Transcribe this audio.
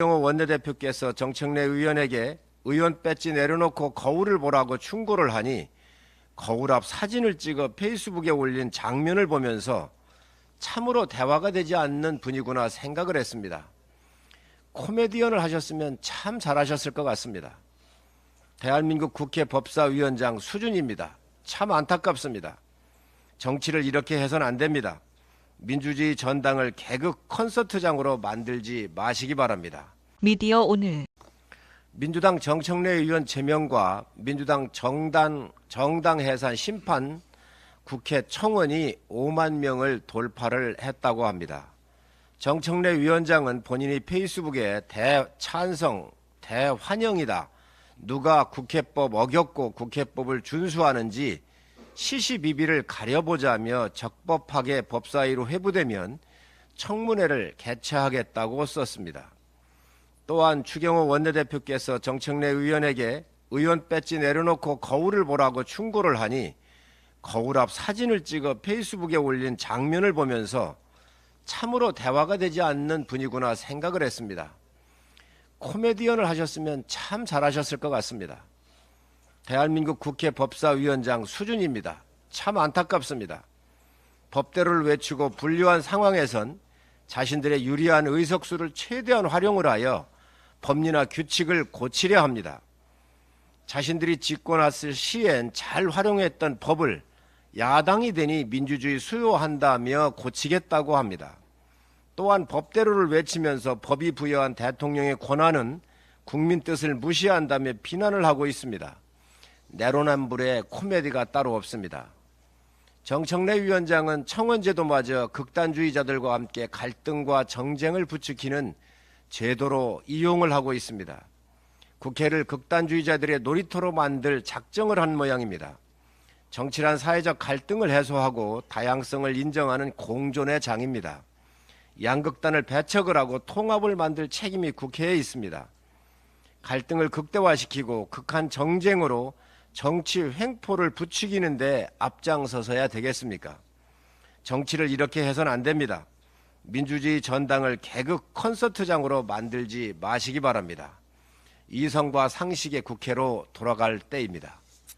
추경호 원내대표께서 정청래 의원에게 의원 배지 내려놓고 거울을 보라고 충고를 하니 거울 앞 사진을 찍어 페이스북에 올린 장면을 보면서 참으로 대화가 되지 않는 분이구나 생각을 했습니다. 코미디언을 하셨으면 참 잘하셨을 것 같습니다. 대한민국 국회 법사위원장 수준입니다. 참 안타깝습니다. 정치를 이렇게 해선 안 됩니다. 민주주의 전당을 개그 콘서트장으로 만들지 마시기 바랍니다. 미디어 오늘 민주당 정청래 의원 제명과 민주당 정당 정당 해산 심판 국회 청원이 5만 명을 돌파를 했다고 합니다. 정청래 위원장은 본인이 페이스북에 대찬성, 대환영이다. 누가 국회법 어겼고 국회법을 준수하는지 시시비비를 가려보자며 적법하게 법사위로 회부되면 청문회를 개최하겠다고 썼습니다. 또한 추경호 원내대표께서 정청래 의원에게 의원 배지 내려놓고 거울을 보라고 충고를 하니 거울 앞 사진을 찍어 페이스북에 올린 장면을 보면서 참으로 대화가 되지 않는 분이구나 생각을 했습니다. 코미디언을 하셨으면 참 잘하셨을 것 같습니다. 대한민국 국회 법사위원장 수준입니다. 참 안타깝습니다. 법대로를 외치고 분류한 상황에선 자신들의 유리한 의석수를 최대한 활용을 하여 법리나 규칙을 고치려 합니다. 자신들이 났을 시엔 잘 활용했던 법을 야당이 되니 민주주의 수요한다며 고치겠다고 합니다. 또한 법대로를 외치면서 법이 부여한 대통령의 권한은 국민 뜻을 무시한다며 비난을 하고 있습니다. 내로남불의 코미디가 따로 없습니다. 정청래 위원장은 청원제도마저 극단주의자들과 함께 갈등과 정쟁을 부추기는 제도로 이용을 하고 있습니다. 국회를 극단주의자들의 놀이터로 만들 작정을 한 모양입니다. 정치란 사회적 갈등을 해소하고 다양성을 인정하는 공존의 장입니다. 양극단을 배척을 하고 통합을 만들 책임이 국회에 있습니다. 갈등을 극대화시키고 극한 정쟁으로 정치 횡포를 부추기는데 앞장서서야 되겠습니까? 정치를 이렇게 해서는 안 됩니다. 민주주의 전당을 개그 콘서트장으로 만들지 마시기 바랍니다. 이성과 상식의 국회로 돌아갈 때입니다.